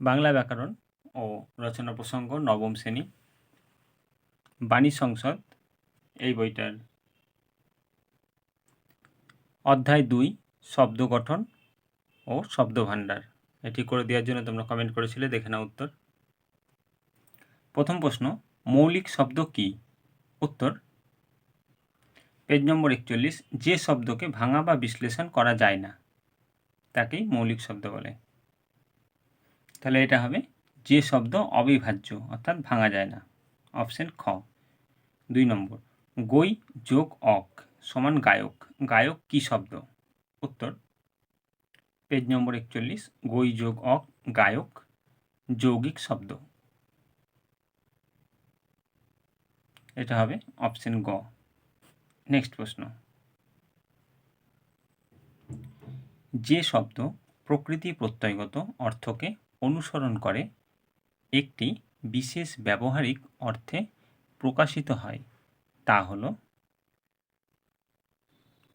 বাংলা ব্যাকরণ ও রচনা প্রসঙ্গ নবম শ্রেণি। বাণী সংসদ, এই বইটার। অধ্যায় দুই, শব্দ গঠন ও শব্দ ভাণ্ডার। এটি করে দেওয়ার জন্য তোমরা কমেন্ট করেছিলে, দেখে নাও উত্তর। প্রথম প্রশ্ন, মৌলিক শব্দ কি? উত্তর, পেজ নম্বর একচল্লিশ, যে শব্দকে ভাঙা বা বিশ্লেষণ করা যায় না, তাকেই মৌলিক শব্দ বলে। তাহলে এটা হবে যে শব্দ অবিভাজ্য, অর্থাৎ ভাঙা যায় না। অপশন খ। দুই নম্বর, গই যোগ অক সমান গায়ক। গায়ক কি শব্দ? উত্তর, পেজ নম্বর একচল্লিশ, গই যোগ অক, গায়ক যৌগিক শব্দ। এটা হবে অপশন গ। নেক্সট প্রশ্ন। যে শব্দ প্রকৃতি প্রত্যয়গত অর্থকে অনুসরণ করে, একটি বিশেষ ব্যবহারিক অর্থে প্রকাশিত হয়। তা হল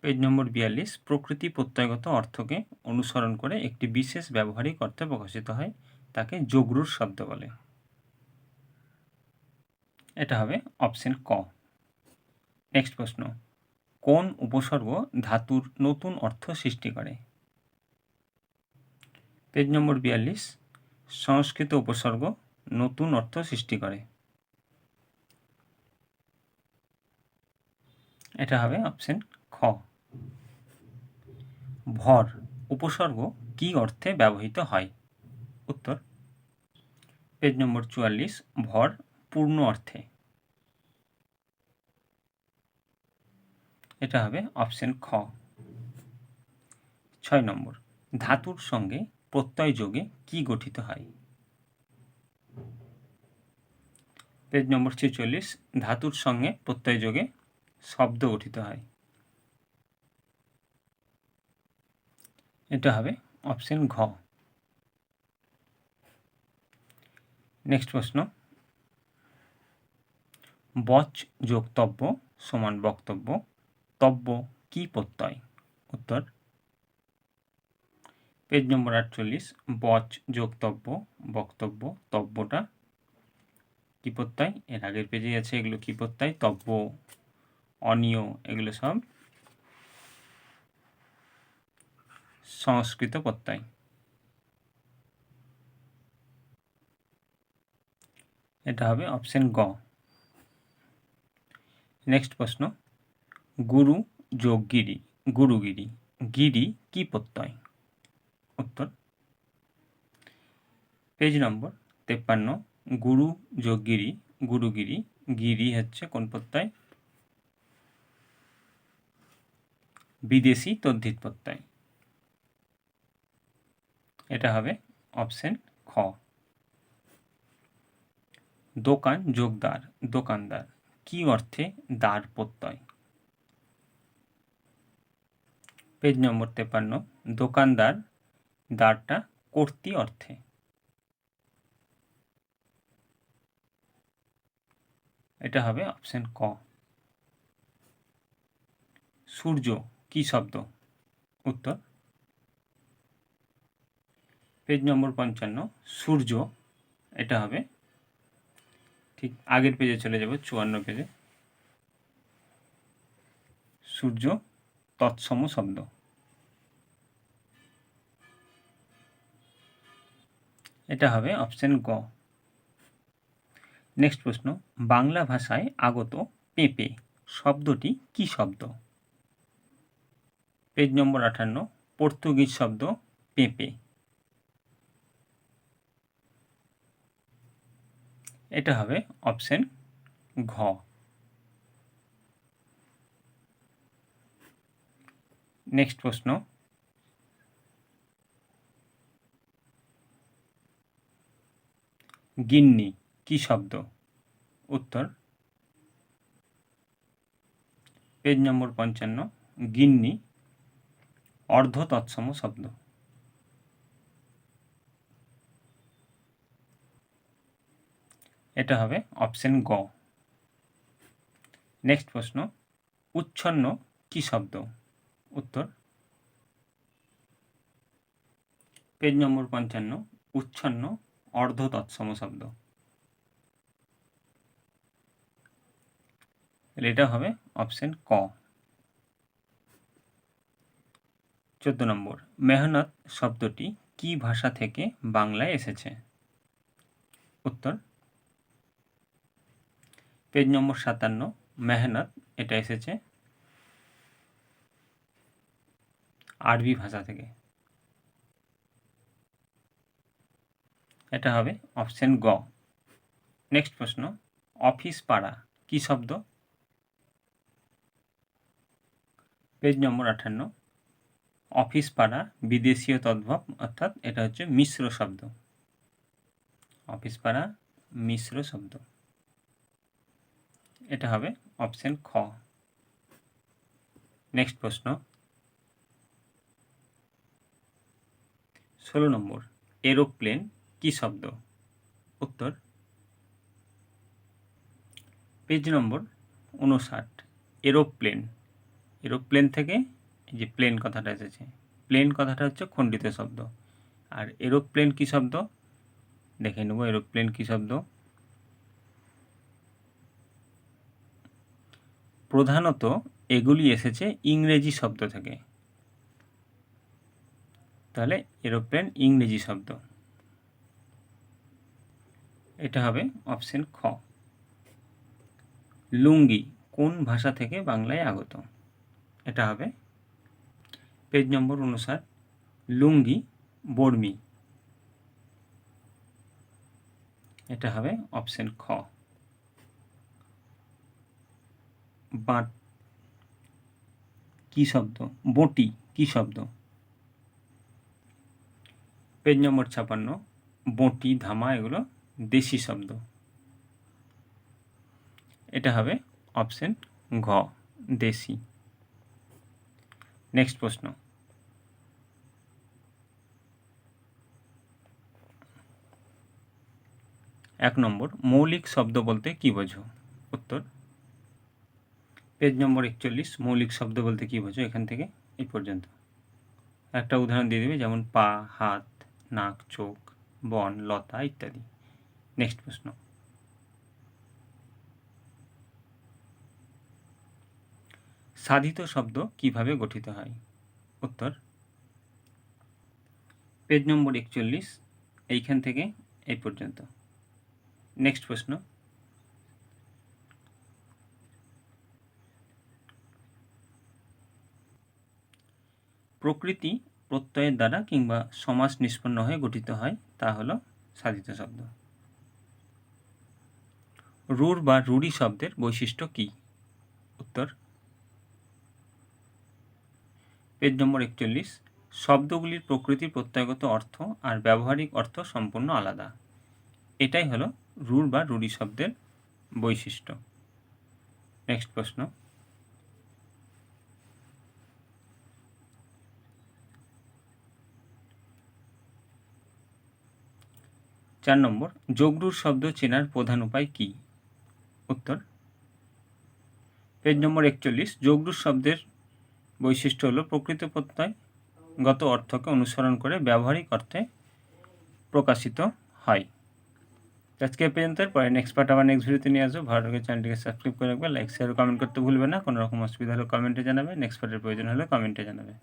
পেজ নম্বর বিয়াল্লিশ, প্রকৃতি প্রত্যয়গত অর্থকে অনুসরণ করে একটি বিশেষ ব্যবহারিক অর্থে প্রকাশিত হয়, তাকে যোগরুর শব্দ বলে। এটা হবে অপশন ক। নেক্সট প্রশ্ন, কোন উপসর্গ ধাতুর নতুন অর্থ সৃষ্টি করে? পেজ নম্বর বিয়াল্লিশ সংস্কৃত উপসর্গ নতুন অর্থ সৃষ্টি করে। এটা হবে অপশন খ। ভর উপসর্গ কি অর্থে ব্যবহৃত হয়? উত্তর পেজ নম্বর চুয়াল্লিশ, ভর পূর্ণ অর্থে। এটা হবে অপশন খ। ছয় নম্বর, ধাতুর সঙ্গে প্রত্যয় যোগে কি গঠিত হয়? পেজ নম্বর ছেচল্লিশ, ধাতুর সঙ্গে প্রত্যয় যোগে শব্দ গঠিত হয়। এটা হবে অপশন ঘ। নেক্সট প্রশ্ন। বচ যোগ তব্য সমান বক্তব্য, তব্য কি প্রত্যয়? উত্তর পেজ নম্বর আটচল্লিশ, বচ, যোগতব্য, বক্তব্য, তব্যটা কি প্রত্যয়? এর আগের পেজে আছে, এগুলো কি প্রত্যয়? তব্য, অনিয়, এগুলো সব সংস্কৃত প্রত্যয়। এটা হবে অপশন গ। নেক্সট প্রশ্ন। গুরু যোগ গিরি গুরুগিরি, গিরি কি প্রত্যয়? উত্তর। পেজ নম্বর তেপ্পান্ন, গুরু যোগ গিরি গুরুগিরি, গিরি হচ্ছে কোন প্রত্যয়? বিদেশি তদ্ধিত প্রত্যয়। এটা হবে অপশন খ। দোকান যোগদার, দোকানদার, কি অর্থে দ্বার প্রত্যয়? পেজ নম্বর তেপান্ন দোকানদার দ্বারটা কর্তী অর্থে। এটা হবে অপশন ক। সূর্য কি শব্দ? উত্তর। পেজ নম্বর পঞ্চান্ন, সূর্য, এটা হবে ঠিক আগের পেজে চলে যাব, চুয়ান্ন পেজে। সূর্য তৎসম শব্দ। এটা হবে অপশন গ। নেক্সট প্রশ্ন, বাংলা ভাষায় আগত পেঁপে শব্দটি কি শব্দ? পেজ নম্বর আঠান্ন পর্তুগিজ শব্দ পেঁপে। এটা হবে অপশন ঘ। নেক্সট প্রশ্ন গিন্নি, কি শব্দ? উত্তর, পেজ নম্বর পঞ্চান্ন, গিন্নি অর্ধ তৎসম শব্দ। এটা হবে অপশন গ। নেক্সট প্রশ্ন, উচ্ছন্ন কি শব্দ? উত্তর, পেজ নম্বর পঞ্চান্ন, উচ্ছন্ন অর্ধ তৎসম শব্দ এটা হবে অপশন ক। চোদ্দ নম্বর, মেহনত শব্দটি কি ভাষা থেকে বাংলায় এসেছে? উত্তর, পেজ নম্বর সাতান্ন, মেহনত, এটা এসেছে আরবি ভাষা থেকে। এটা হবে অপশন গ। নেক্সট প্রশ্ন অফিস পাড়া, কি শব্দ? পেজ নম্বর আঠান্ন। অফিস পাড়া, বিদেশীয় তদ্ভব, অর্থাৎ এটা হচ্ছে মিশ্র শব্দ। অফিস পাড়া, মিশ্র শব্দ। এটা হবে অপশন খ। নেক্সট প্রশ্ন। ষোলো নম্বর এরোপ্লেন কি শব্দ? উত্তর পেজ নম্বর উনষাট এরোপ্লেন এরোপ্লেন থেকে এই যে প্লেন কথাটা এসেছে প্লেন কথাটা হচ্ছে খণ্ডিত শব্দ। আর এরোপ্লেন কি শব্দ? দেখে নেব এরোপ্লেন কি শব্দ। প্রধানত এগুলি এসেছে ইংরেজি শব্দ থেকে। তাহলে এরোপ্লেন ইংরেজি শব্দ। এটা হবে অপশন খ। লুঙ্গি কোন ভাষা থেকে বাংলায় আগত? এটা হবে পেজ নম্বর অনুসার লুঙ্গি, বর্মি। এটা হবে অপশন খ। বাট কি শব্দ? বটি কি শব্দ? পেজ নম্বর ছাপান্ন, বটি, ধামা, এগুলো দেশি শব্দ। এটা হবে অপশন ঘ, দেশি। নেক্সট প্রশ্ন। এক নম্বর, মৌলিক শব্দ বলতে কি বোঝো? উত্তর, পেজ নম্বর একচল্লিশ, মৌলিক শব্দ বলতে কি বোঝো এখান থেকে? এই পর্যন্ত। একটা উদাহরণ দিয়ে দেবে, যেমন পা, হাত, নাক, চোখ, বন, লতা ইত্যাদি। নেক্সট প্রশ্ন। সাধিত শব্দ কীভাবে গঠিত হয়? উত্তর, পেজ নম্বর একচল্লিশ, এইখান থেকে এই পর্যন্ত। নেক্সট প্রশ্ন, প্রকৃতি প্রত্যয়ের দ্বারা কিংবা সমাস নিষ্পন্ন হয়ে গঠিত হয়, তা হলো সাধিত শব্দ। রুর বা রুড়ি শব্দের বৈশিষ্ট্য কি? উত্তর। পেজ নম্বর একচল্লিশ। শব্দগুলির প্রকৃতির প্রত্যয়গত অর্থ আর ব্যবহারিক অর্থ সম্পূর্ণ আলাদা। এটাই হলো রুর বা রুড়ি শব্দের বৈশিষ্ট্য। নেক্সট প্রশ্ন। চার নম্বর যোগরুর শব্দ চেনার প্রধান উপায় কি? উত্তর। পেজ নম্বর একচল্লিশ যোগরুর শব্দের বৈশিষ্ট্য হলো প্রকৃত প্রত্যয় গত অর্থকে অনুসরণ করে ব্যবহারিক অর্থে প্রকাশিত হয়। আজকে পর্যন্ত পরে নেক্সট পার্ট আবার নেক্সট ভিডিওতে নিয়ে আসব। ভালো লাগে চ্যানেলটিকে সাবস্ক্রাইব করে রাখবে লাইক শেয়ার কমেন্ট করতে ভুলবে না, কোনো রকম অসুবিধা হলে কমেন্টে জানাবে। নেক্সট পার্টের প্রয়োজন হলে কমেন্টে জানাবে।